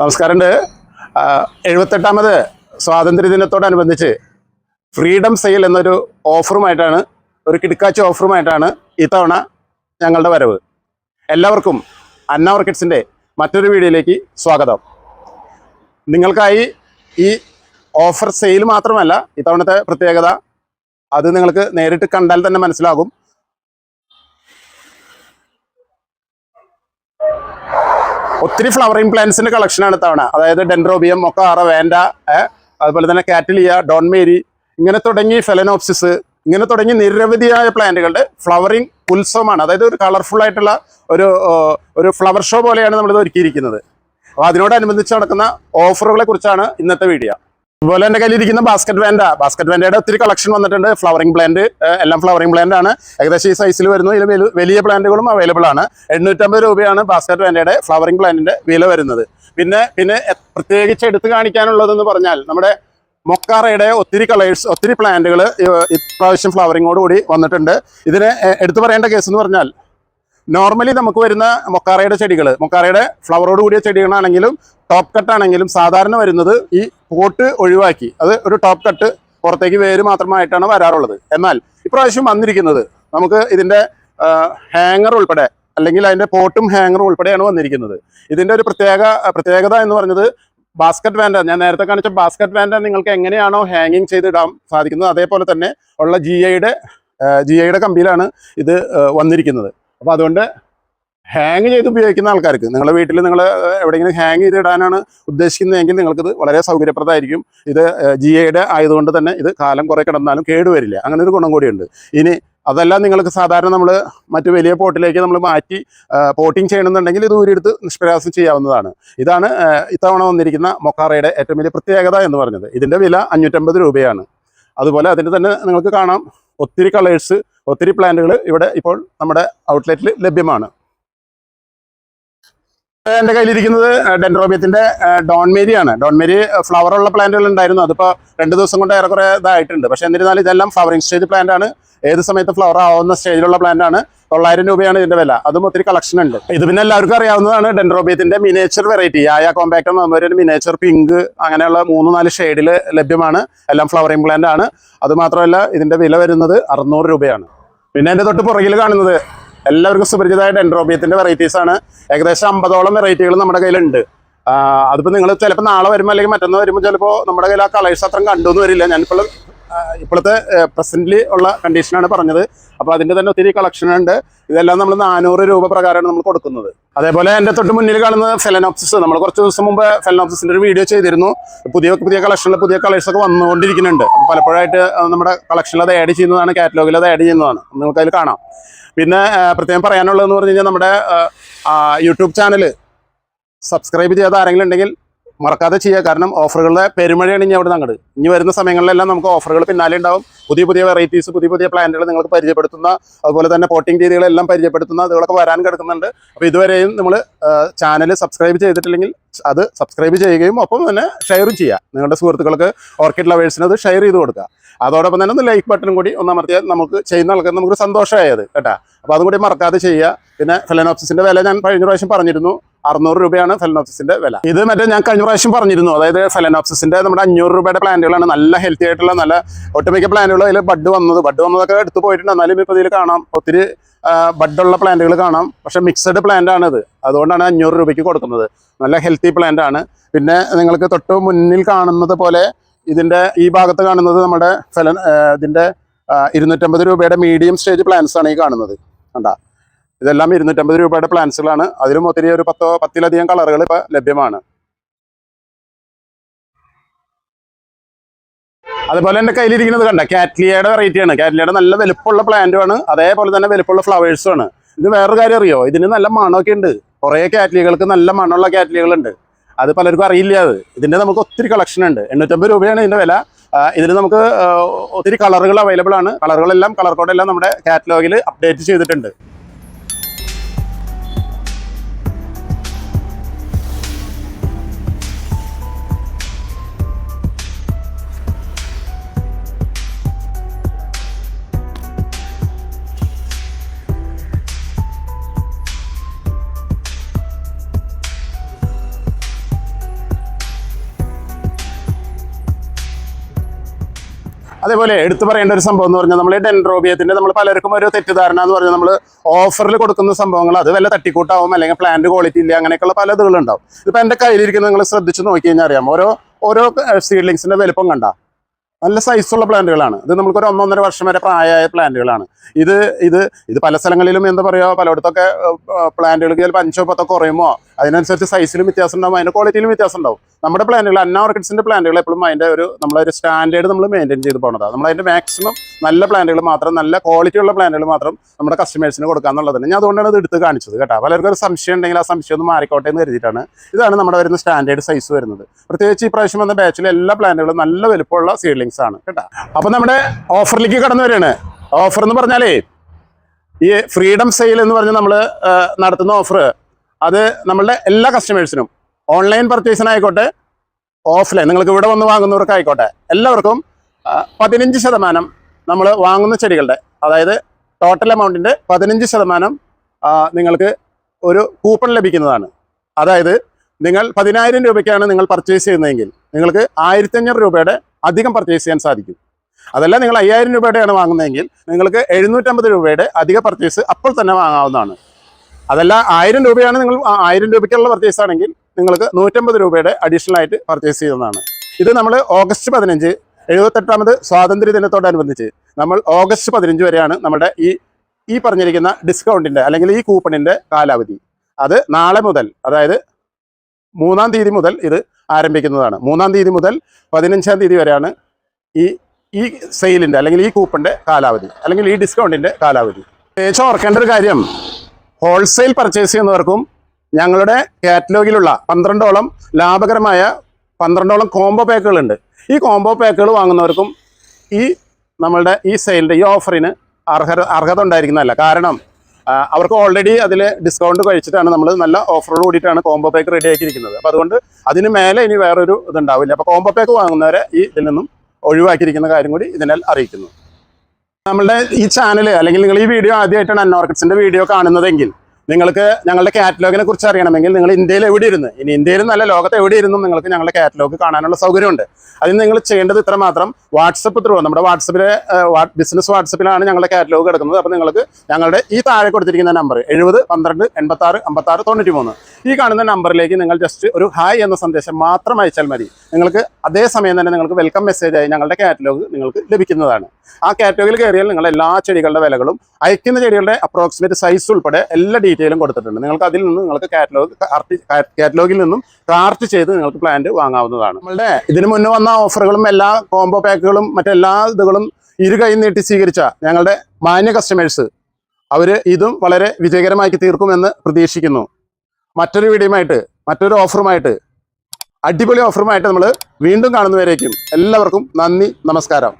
നമസ്കാരമുണ്ട്. എഴുപത്തെട്ടാമത് സ്വാതന്ത്ര്യദിനത്തോടനുബന്ധിച്ച് freedom sale എന്നൊരു ഓഫറുമായിട്ടാണ് ഒരു കിടക്കാച്ച ഓഫറുമായിട്ടാണ് ഇത്തവണ ഞങ്ങളുടെ വരവ്. എല്ലാവർക്കും അന്ന ഓർക്കിഡ്സിന്റെ മറ്റൊരു വീഡിയോയിലേക്ക് സ്വാഗതം. നിങ്ങൾക്കായി ഈ ഓഫർ സെയിൽ മാത്രമല്ല ഇത്തവണത്തെ പ്രത്യേകത. അത് നിങ്ങൾക്ക് നേരിട്ട് കണ്ടാൽ തന്നെ മനസ്സിലാകും. ഒത്തിരി ഫ്ലവറിംഗ് പ്ലാന്റ്സിന്റെ കളക്ഷനാണ് തവണ അതായത് ഡെൻഡ്രോബിയം മൊക്കാറ വേണ്ട അതുപോലെ തന്നെ കാറ്റലിയ ഡോൺമേരി ഇങ്ങനെ തുടങ്ങി ഫെലനോപ്സിസ് ഇങ്ങനെ തുടങ്ങി നിരവധിയായ പ്ലാന്റുകളുടെ ഫ്ലവറിംഗ് ഉത്സവമാണ്. അതായത് ഒരു കളർഫുൾ ആയിട്ടുള്ള ഒരു ഒരു ഫ്ലവർ ഷോ പോലെയാണ് നമ്മളിത് ഒരുക്കിയിരിക്കുന്നത്. അപ്പോൾ അതിനോടനുബന്ധിച്ച് നടക്കുന്ന ഓഫറുകളെ കുറിച്ചാണ് ഇന്നത്തെ വീഡിയോ അതുപോലെ എന്റെ കയ്യിലിരിക്കുന്ന ബാസ്ക്കറ്റ് വാൻഡ ബാസ്ക്കറ്റ് വാൻഡയുടെ ഒത്തിരി കളക്ഷൻ വന്നിട്ടുണ്ട്. ഫ്ലവറിംഗ് പ്ലാന്റ് എല്ലാം ഫ്ലവറിംഗ് പ്ലാന്റ് ആണ്. ഏകദേശം ഈ സൈസിൽ വരുന്നു ഇതിൽ വലിയ- പ്ലാന്റുകളും അവൈലബിൾ ആണ്. എണ്ണൂറ്റമ്പത് രൂപയാണ് ബാസ്ക്കറ്റ് വാൻഡയുടെ ഫ്ലവറിംഗ് പ്ലാന്റിന്റെ വില വരുന്നത്. പിന്നെ പിന്നെ പ്രത്യേകിച്ച് എടുത്തു കാണിക്കാനുള്ളതെന്ന് പറഞ്ഞാൽ നമ്മുടെ മൊക്കാറയുടെ ഒത്തിരി കളേഴ്സ് ഒത്തിരി പ്ലാന്റുകൾ ഇപ്രാവശ്യം ഫ്ലവറിങ്ങോട് കൂടി വന്നിട്ടുണ്ട്. ഇതിന് എടുത്തു പറയേണ്ട കേസ് എന്ന് പറഞ്ഞാൽ നോർമലി നമുക്ക് വരുന്ന മൊക്കാറയുടെ ചെടികൾ മൊക്കാറയുടെ ഫ്ലവറോട് കൂടിയ ചെടികളാണെങ്കിലും ടോപ്പ് കട്ട് ആണെങ്കിലും സാധാരണ വരുന്നത് ഈ പോട്ട് ഒഴിവാക്കി. അത് ഒരു ടോപ്പ് കട്ട് പുറത്തേക്ക് വേര് മാത്രമായിട്ടാണ് വരാറുള്ളത്. എന്നാൽ ഇപ്രാവശ്യം വന്നിരിക്കുന്നത് നമുക്ക് ഇതിന്റെ ഹാങ്ങർ ഉൾപ്പെടെ അല്ലെങ്കിൽ അതിന്റെ പോട്ടും ഹാങ്ങറും ഉൾപ്പെടെയാണ് വന്നിരിക്കുന്നത്. ഇതിന്റെ ഒരു പ്രത്യേക പ്രത്യേകത എന്ന് പറഞ്ഞത് ബാസ്ക്കറ്റ് വാൻഡ ഞാൻ നേരത്തെ കാണിച്ച ബാസ്ക്കറ്റ് വാൻഡ നിങ്ങൾക്ക് എങ്ങനെയാണോ ഹാങ്ങിങ് ചെയ്തിടാൻ സാധിക്കുന്നത് അതേപോലെ തന്നെ ഉള്ള ജി ഐയുടെ ജി ഐയുടെ കമ്പിയിലാണ് ഇത് വന്നിരിക്കുന്നത്. അപ്പോൾ അതുകൊണ്ട് ഹാങ് ചെയ്ത് ഉപയോഗിക്കുന്ന ആൾക്കാർക്ക് നിങ്ങളുടെ വീട്ടിൽ നിങ്ങൾ എവിടെയെങ്കിലും ഹാങ് ചെയ്ത് ഇടാനാണ് ഉദ്ദേശിക്കുന്നതെങ്കിൽ നിങ്ങൾക്കിത് വളരെ സൗകര്യപ്രദമായിരിക്കും. ഇത് ജി ഐയുടെ ആയതുകൊണ്ട് തന്നെ ഇത് കാലം കുറേ കിടന്നാലും കേടുവരില്ല. അങ്ങനെ ഒരു ഗുണം കൂടിയുണ്ട്. ഇനി അതെല്ലാം നിങ്ങൾക്ക് സാധാരണ നമ്മൾ മറ്റു വലിയ പോട്ടിലേക്ക് നമ്മൾ മാറ്റി പോട്ടിങ് ചെയ്യണമെന്നുണ്ടെങ്കിൽ ഇത് ഊരിയെടുത്ത് നിഷ്പ്രയാസം ചെയ്യാവുന്നതാണ്. ഇതാണ് ഇത്തവണ വന്നിരിക്കുന്ന മൊക്കാറയുടെ ഏറ്റവും വലിയ പ്രത്യേകത എന്ന് പറഞ്ഞത്. ഇതിന്റെ വില അഞ്ഞൂറ്റമ്പത് രൂപയാണ്. അതുപോലെ അതിന്റെ തന്നെ നിങ്ങൾക്ക് കാണാം ഒത്തിരി കളേഴ്സ് ഒത്തിരി പ്ലാന്റുകൾ ഇവിടെ ഇപ്പോൾ നമ്മുടെ ഔട്ട്ലെറ്റിൽ ലഭ്യമാണ്. എന്റെ കയ്യിലിരിക്കുന്നത് ഡെൻഡ്രോബിയത്തിന്റെ ഡോൺമേരിയാണ് ഡോൺമേരി ഫ്ലവർ ഉള്ള പ്ലാന്റുകൾ ഉണ്ടായിരുന്നു. അതിപ്പോൾ രണ്ട് ദിവസം കൊണ്ട് ഏറെക്കുറെ ഇതായിട്ടുണ്ട്. പക്ഷേ എന്നിരുന്നാലും ഇതെല്ലാം ഫ്ലവറിങ് സ്റ്റേജ് പ്ലാന്റ് ആണ്. ഏത് സമയത്ത് ഫ്ലവർ ആവുന്ന സ്റ്റേജിലുള്ള പ്ലാന്റ് ആണ്. തൊള്ളായിരം രൂപയാണ് ഇതിന്റെ വില. അതും ഒത്തിരി കളക്ഷൻ ഉണ്ട്. ഇത് പിന്നെ എല്ലാവർക്കും അറിയാവുന്നതാണ് ഡെൻഡ്രോബിയത്തിന്റെ മിനേച്ചർ വെറൈറ്റി ആയ കോമ്പാക്ട് ഒരു മിനേച്ചർ പിങ്ക് അങ്ങനെയുള്ള മൂന്ന് നാല് ഷെയ്ഡിൽ ലഭ്യമാണ്. എല്ലാം ഫ്ലവറിങ് പ്ലാന്റ് ആണ്. അതുമാത്രമല്ല ഇതിന്റെ വില വരുന്നത് അറുന്നൂറ് രൂപയാണ്. പിന്നെ എന്റെ തൊട്ട് പുറകിൽ കാണുന്നത് എല്ലാവർക്കും സുപരിചിതമായ ഡെൻഡ്രോബിയത്തിന്റെ വെറൈറ്റീസ് ആണ്. ഏകദേശം അമ്പതോളം വെറൈറ്റികൾ നമ്മുടെ കയ്യിലുണ്ട്. അതിപ്പോൾ അതിപ്പോ നിങ്ങൾ ചിലപ്പോൾ നാളെ വരുമ്പോൾ അല്ലെങ്കിൽ മറ്റന്നാൾ വരുമ്പോൾ ചിലപ്പോൾ നമ്മുടെ കയ്യിൽ ആ കളേഴ്സ് അത്രയും കണ്ടു വരില്ല. ഞാനിപ്പോൾ ഇപ്പോഴത്തെ പ്രസന്റ്ലി ഉള്ള കണ്ടീഷനാണ് പറഞ്ഞത്. അപ്പോൾ അതിന്റെ തന്നെ ഒത്തിരി കളക്ഷൻ ഉണ്ട്. ഇതെല്ലാം നമ്മൾ നാനൂറ് രൂപ പ്രകാരമാണ് നമ്മൾ കൊടുക്കുന്നത്. അതേപോലെ എന്റെ തൊട്ട് മുന്നിൽ കാണുന്ന ഫെലനോപ്സിസ് നമ്മൾ കുറച്ച് ദിവസം മുമ്പ് ഫെലനോപ്സിന്റെ ഒരു വീഡിയോ ചെയ്തിരുന്നു. പുതിയ പുതിയ കളക്ഷനിൽ പുതിയ കളേഴ്സ് ഒക്കെ വന്നുകൊണ്ടിരിക്കുന്നുണ്ട്. അപ്പോൾ പലപ്പോഴായിട്ട് നമ്മുടെ കളക്ഷനിൽ അത് ആഡ് ചെയ്യുന്നതാണ് കാറ്റലോഗിൽ അത് ആഡ് ചെയ്യുന്നതാണ്. നിങ്ങൾക്ക് അതിൽ കാണാം. പിന്നെ പ്രത്യേകം പറയാനുള്ളതെന്ന് പറഞ്ഞു കഴിഞ്ഞാൽ നമ്മുടെ യൂട്യൂബ് ചാനൽ സബ്സ്ക്രൈബ് ചെയ്യാത്ത ആരെങ്കിലും ഉണ്ടെങ്കിൽ മറക്കാതെ ചെയ്യുക. കാരണം ഓഫറുകളുടെ പെരുമഴയാണ് ഇനി അവിടെ അങ്ങോട്ട് ഇനി വരുന്ന സമയങ്ങളിലെല്ലാം നമുക്ക് ഓഫറുകൾ പിന്നാലെ ഉണ്ടാവും. പുതിയ പുതിയ വെറൈറ്റീസ് പുതിയ പുതിയ പ്ലാന്റുകൾ നിങ്ങൾക്ക് പരിചയപ്പെടുത്തുന്ന അതുപോലെ തന്നെ പോട്ടിംഗ് രീതികളെല്ലാം പരിചയപ്പെടുത്തുന്ന അതുകളൊക്കെ വരാൻ കിടക്കുന്നുണ്ട്. അപ്പോൾ ഇതുവരെയും നമ്മൾ ചാനൽ സബ്സ്ക്രൈബ് ചെയ്തിട്ടില്ലെങ്കിൽ അത് സബ്സ്ക്രൈബ് ചെയ്യുകയും ഒപ്പം തന്നെ ഷെയറും ചെയ്യുക. നിങ്ങളുടെ സുഹൃത്തുക്കൾക്ക് ഓർക്കിഡ് ലവേഴ്സിന് അത് ഷെയർ ചെയ്ത് കൊടുക്കുക. അതോടൊപ്പം തന്നെ ഒന്ന് ലൈക്ക് ബട്ടൺ കൂടി ഒന്നാമത്തെ നമുക്ക് ചെയ്യുന്ന ആൾക്കാർ നമുക്ക് സന്തോഷമായത് കേട്ടാ. അപ്പോൾ അതും കൂടി മറക്കാതെ ചെയ്യുക. പിന്നെ ഫെലനോപ്സിന്റെ വില ഞാൻ കഴിഞ്ഞ പ്രാവശ്യം പറഞ്ഞിരുന്നു. അറുന്നൂറ് രൂപയാണ് ഫെലനോപ്സിന്റെ വില. ഇത് മറ്റേ ഞാൻ കഴിഞ്ഞ പ്രാവശ്യം പറഞ്ഞിരുന്നു. അതായത് ഫെലനോപ്സിന്റെ നമ്മുടെ അഞ്ഞൂറ് രൂപയുടെ പ്ലാന്റുകളാണ് നല്ല ഹെൽത്തി ആയിട്ടുള്ള നല്ല ഒട്ടുമിക്ക പ്ലാന്റുകളും അതിൽ ബഡ് വന്നത്. ബഡ് വന്നതൊക്കെ എടുത്തു പോയിട്ടുണ്ട്. എന്നാലും ഇപ്പോൾ ഇതിൽ കാണാം. ഒത്തിരി ബഡുള്ള പ്ലാന്റുകൾ കാണാം. പക്ഷെ മിക്സഡ് പ്ലാന്റ് ഇത്. അതുകൊണ്ടാണ് അഞ്ഞൂറ് രൂപയ്ക്ക് കൊടുക്കുന്നത്. നല്ല ഹെൽത്തി പ്ലാന്റ് ആണ് പിന്നെ നിങ്ങൾക്ക് തൊട്ട് മുന്നിൽ കാണുന്നത് പോലെ ഇതിന്റെ ഈ ഭാഗത്ത് കാണുന്നത് നമ്മുടെ ഫെലൻ ഇതിന്റെ ഇരുന്നൂറ്റമ്പത് രൂപയുടെ മീഡിയം സ്റ്റേജ് പ്ലാന്റ്സ് ആണ് ഈ കാണുന്നത്. കണ്ട? ഇതെല്ലാം ഇരുന്നൂറ്റമ്പത് രൂപയുടെ പ്ലാൻസുകളാണ് അതിലും ഒത്തിരി ഒരു പത്തോ പത്തിലധികം കളറുകൾ ഇപ്പൊ ലഭ്യമാണ്. അതുപോലെ എന്റെ കയ്യിലിരിക്കുന്നത് കണ്ട കാറ്റ്ലിയയുടെ വെറൈറ്റി ആണ്. കാറ്റ്ലിയയുടെ നല്ല വലുപ്പമുള്ള പ്ലാന്റും ആണ്. അതേപോലെ തന്നെ വലുപ്പമുള്ള ഫ്ലവേഴ്സും ആണ്. ഇത് വേറൊരു കാര്യം അറിയോ? ഇതിന് നല്ല മണമൊക്കെ ഉണ്ട്. കുറേ കാറ്റ്ലികൾക്ക് നല്ല മണമുള്ള കാറ്റ്ലികളുണ്ട് അത് പലർക്കും അറിയില്ല അത്. ഇതിന്റെ നമുക്ക് ഒത്തിരി കളക്ഷൻ ഉണ്ട്. എണ്ണൂറ്റമ്പത് രൂപയാണ് ഇതിന്റെ വില. ഇതിന് നമുക്ക് ഒത്തിരി കളറുകൾ അവൈലബിൾ ആണ്. കളറുകളെല്ലാം കളർ കോഡെല്ലാം നമ്മുടെ കാറ്റലോഗിൽ അപ്ഡേറ്റ് ചെയ്തിട്ടുണ്ട്. അതേപോലെ എടുത്തു പറയേണ്ട ഒരു സംഭവം എന്ന് പറഞ്ഞാൽ നമ്മൾ ഈ ഡെൻഡ്രോബിയത്തിന്റെ നമ്മൾ പലർക്കും ഒരു തെറ്റിദ്ധാരണ എന്ന് പറഞ്ഞാൽ നമ്മൾ ഓഫറിൽ കൊടുക്കുന്ന സംഭവങ്ങൾ അത് വല്ല തട്ടിക്കൂട്ടാവും അല്ലെങ്കിൽ പ്ലാന്റ് ക്വാളിറ്റി ഇല്ല അങ്ങനെയൊക്കെയുള്ള പല ഇതുകളുണ്ടാവും ഇപ്പൊ എന്റെ കയ്യിലിരിക്കുന്ന നിങ്ങൾ ശ്രദ്ധിച്ച് നോക്കി കഴിഞ്ഞാൽ അറിയാം. ഓരോ ഓരോ സീഡ്ലിങ്സിന്റെ വലുപ്പം കണ്ട നല്ല സൈസുള്ള പ്ലാന്റുകളാണ്. ഇത് നമുക്കൊരു ഒന്നൊന്നര വർഷം വരെ പ്രായമായ പ്ലാന്റുകളാണ്. ഇത് ഇത് ഇത് പല സ്ഥലങ്ങളിലും എന്താ പറയുക പലയിടത്തൊക്കെ പ്ലാന്റുകൾക്ക് ചിലപ്പോൾ അഞ്ചോ പത്തോ കുറയുമോ? അതിനനുസരിച്ച് സൈസിലും വ്യത്യാസം ഉണ്ടാവും അതിന്റെ ക്വാളിറ്റിയിലും വ്യത്യാസം ഉണ്ടാവും നമ്മുടെ പ്ലാന്റുകൾ അന്ന ഓർക്കിഡ്സിന്റെ പ്ലാന്റുകൾ എപ്പോഴും അതിന്റെ ഒരു നമ്മളൊരു സ്റ്റാൻഡേർഡ് നമ്മൾ മെയിന്റെയിൻ ചെയ്ത് പോകണതാണ് നമ്മൾ അതിന്റെ മാക്സിമം നല്ല പ്ലാന്റുകൾ മാത്രം നല്ല ക്വാളിറ്റി ഉള്ള പ്ലാന്റുകൾ മാത്രം നമ്മുടെ കസ്റ്റമേഴ്സിന് കൊടുക്കാന്നുള്ളതാണ് ഞാൻ അതുകൊണ്ടാണ് ഇത് എടുത്ത് കാണിച്ചത് കേട്ടോ. പലർക്കും ഒരു സംശയം ഉണ്ടെങ്കിൽ ആ സംശയം ഒന്ന് മാറിക്കോട്ടെ എന്ന് കരുതിയിട്ടാണ് ഇതാണ് നമ്മുടെ വരുന്ന സ്റ്റാൻഡേർഡ് സൈസ് വരുന്നത്. പ്രത്യേകിച്ച് ഈ പ്രാവശ്യം വന്ന ബാച്ചിൽ എല്ലാ പ്ലാന്റുകളും നല്ല വലുപ്പമുള്ള സീഡ്ലിങ്സ് ആണ് കേട്ടോ. അപ്പൊ നമ്മുടെ ഓഫറിലേക്ക് കടന്നു വരികയാണ്. ഓഫർ എന്ന് പറഞ്ഞാലേ ഈ ഫ്രീഡം സെയിൽ എന്ന് പറഞ്ഞ് നമ്മൾ നടത്തുന്ന ഓഫർ അത് നമ്മളുടെ എല്ലാ കസ്റ്റമേഴ്സിനും ഓൺലൈൻ പർച്ചേസിനായിക്കോട്ടെ ഓഫ്ലൈൻ നിങ്ങൾക്ക് ഇവിടെ വന്ന് വാങ്ങുന്നവർക്കായിക്കോട്ടെ എല്ലാവർക്കും പതിനഞ്ച് ശതമാനം നമ്മൾ വാങ്ങുന്ന ചെടികളുടെ അതായത് ടോട്ടൽ എമൗണ്ടിന്റെ പതിനഞ്ച് ശതമാനം നിങ്ങൾക്ക് ഒരു കൂപ്പൺ ലഭിക്കുന്നതാണ്. അതായത് നിങ്ങൾ പതിനായിരം രൂപയ്ക്കാണ് നിങ്ങൾ പർച്ചേസ് ചെയ്യുന്നതെങ്കിൽ നിങ്ങൾക്ക് ആയിരത്തഞ്ഞൂറ് രൂപയുടെ അധികം പർച്ചേസ് ചെയ്യാൻ സാധിക്കും. അതല്ല നിങ്ങൾ അയ്യായിരം രൂപയുടെയാണ് വാങ്ങുന്നതെങ്കിൽ നിങ്ങൾക്ക് എഴുന്നൂറ്റമ്പത് രൂപയുടെ അധിക പർച്ചേസ് അപ്പോൾ തന്നെ വാങ്ങാവുന്നതാണ്. അതല്ല ആയിരം രൂപയാണ് നിങ്ങൾ ആയിരം രൂപയ്ക്കുള്ള പർച്ചേസ് ആണെങ്കിൽ നിങ്ങൾക്ക് നൂറ്റമ്പത് രൂപയുടെ അഡീഷണൽ ആയിട്ട് പർച്ചേസ് ചെയ്യുന്നതാണ് ഇത് നമ്മൾ ഓഗസ്റ്റ് പതിനഞ്ച് എഴുപത്തെട്ടാമത് സ്വാതന്ത്ര്യ ദിനത്തോടനുബന്ധിച്ച് നമ്മൾ ഓഗസ്റ്റ് പതിനഞ്ച് വരെയാണ് നമ്മുടെ ഈ ഈ പറഞ്ഞിരിക്കുന്ന ഡിസ്കൗണ്ടിന്റെ അല്ലെങ്കിൽ ഈ കൂപ്പണിന്റെ കാലാവധി. അത് നാളെ മുതൽ അതായത് മൂന്നാം തീയതി മുതൽ ഇത് ആരംഭിക്കുന്നതാണ്. മൂന്നാം തീയതി മുതൽ പതിനഞ്ചാം തീയതി വരെയാണ് ഈ ഈ സെയിലിന്റെ അല്ലെങ്കിൽ ഈ കൂപ്പണിന്റെ കാലാവധി അല്ലെങ്കിൽ ഈ ഡിസ്കൗണ്ടിന്റെ കാലാവധി. പ്രത്യേകിച്ച് ഓർക്കേണ്ട ഒരു കാര്യം ഹോൾസെയിൽ പർച്ചേസ് ചെയ്യുന്നവർക്കും ഞങ്ങളുടെ കാറ്റലോഗിലുള്ള പന്ത്രണ്ടോളം ലാഭകരമായ പന്ത്രണ്ടോളം കോംബോ പാക്കുകളുണ്ട് ഈ കോംബോ പാക്കുകൾ വാങ്ങുന്നവർക്കും ഈ നമ്മളുടെ ഈ സെയിലിന്റെ ഈ ഓഫറിന് അർഹത അർഹത ഉണ്ടായിരിക്കുന്നതല്ല. കാരണം അവർക്ക് ഓൾറെഡി അതിൽ ഡിസ്കൗണ്ട് കഴിച്ചിട്ടാണ് നമ്മൾ നല്ല ഓഫറോട് കൂടിയിട്ടാണ് കോംബോ പാക്ക് റെഡി ആക്കിയിരിക്കുന്നത് അപ്പോൾ അതുകൊണ്ട് അതിന് മേലെ ഇനി വേറൊരു ഇതുണ്ടാവില്ല. അപ്പോൾ കോംബോ പാക്ക് വാങ്ങുന്നവരെ ഈ ഇതിൽ നിന്നും ഒഴിവാക്കിയിരിക്കുന്ന കാര്യം കൂടി ഇതിനാൽ അറിയിക്കുന്നു. നമ്മളുടെ ഈ ചാനൽ അല്ലെങ്കിൽ നിങ്ങൾ ഈ വീഡിയോ ആദ്യമായിട്ടാണ് അന്നോർക്കിഡ്സിന്റെ വീഡിയോ കാണുന്നതെങ്കിൽ നിങ്ങൾക്ക് ഞങ്ങളുടെ കാറ്റലോഗിനെ കുറിച്ച് അറിയണമെങ്കിൽ നിങ്ങൾ ഇന്ത്യയിൽ എവിടെ ഇരുന്ന് ഇനി ഇന്ത്യയിൽ നല്ല ലോകത്ത് എവിടെ ഇരുന്നും നിങ്ങൾക്ക് ഞങ്ങളുടെ കാറ്റലോഗ് കാണാനുള്ള സൗകര്യമുണ്ട്. അതിന് നിങ്ങൾ ചെയ്യേണ്ടത് ഇത്ര മാത്രം വാട്സപ്പ് ത്രൂ നമ്മുടെ വാട്സപ്പിലെ ബിസിനസ് വാട്സപ്പിലാണ് ഞങ്ങളുടെ കാറ്റലോഗ് കിടക്കുന്നത്. അപ്പോൾ നിങ്ങൾക്ക് ഞങ്ങളുടെ ഈ താഴെ കൊടുത്തിരിക്കുന്ന നമ്പർ എഴുപത് പന്ത്രണ്ട് എൺപത്തി ആറ് അമ്പത്തി ആറ് തൊണ്ണൂറ്റി മൂന്ന് ഈ കാണുന്ന നമ്പറിലേക്ക് നിങ്ങൾ ജസ്റ്റ് ഒരു ഹായ് എന്ന സന്ദേശം മാത്രം അയച്ചാൽ മതി. നിങ്ങൾക്ക് അതേ സമയം തന്നെ നിങ്ങൾക്ക് വെൽക്കം മെസ്സേജ് ആയി ഞങ്ങളുടെ കാറ്റലോഗ് നിങ്ങൾക്ക് ലഭിക്കുന്നതാണ്. ആ കാറ്റലോഗിൽ കയറിയാൽ നിങ്ങൾ എല്ലാ ചെടികളുടെ വിലകളും അയക്കുന്ന ചെടികളുടെ അപ്രോക്സിമേറ്റ് സൈസ് ഉൾപ്പെടെ എല്ലാ ഡീറ്റെയിലും കൊടുത്തിട്ടുണ്ട്. നിങ്ങൾക്ക് അതിൽ നിന്ന് നിങ്ങൾക്ക് കാറ്റലോഗ് കാറ്റലോഗിൽ നിന്നും കാർട്ട് ചെയ്ത് നിങ്ങൾക്ക് പ്ലാന്റ് വാങ്ങാവുന്നതാണ്. നമ്മളുടെ ഇതിന് മുന്നേ വന്ന ഓഫറുകളും എല്ലാ കോംബോ പാക്കുകളും മറ്റെല്ലാ ഇതുകളും ഇരു കൈ നീട്ടി സ്വീകരിച്ച ഞങ്ങളുടെ മാന്യ കസ്റ്റമേഴ്സ് അവർ ഇതും വളരെ വിജയകരമാക്കി തീർക്കുമെന്ന് പ്രതീക്ഷിക്കുന്നു. മറ്റൊരു വീഡിയോയുമായിട്ട് മറ്റൊരു ഓഫറുമായിട്ട് അടിപൊളി ഓഫറുമായിട്ട് നമ്മൾ വീണ്ടും കാണുന്നവരേക്കും എല്ലാവർക്കും നന്ദി നമസ്കാരം.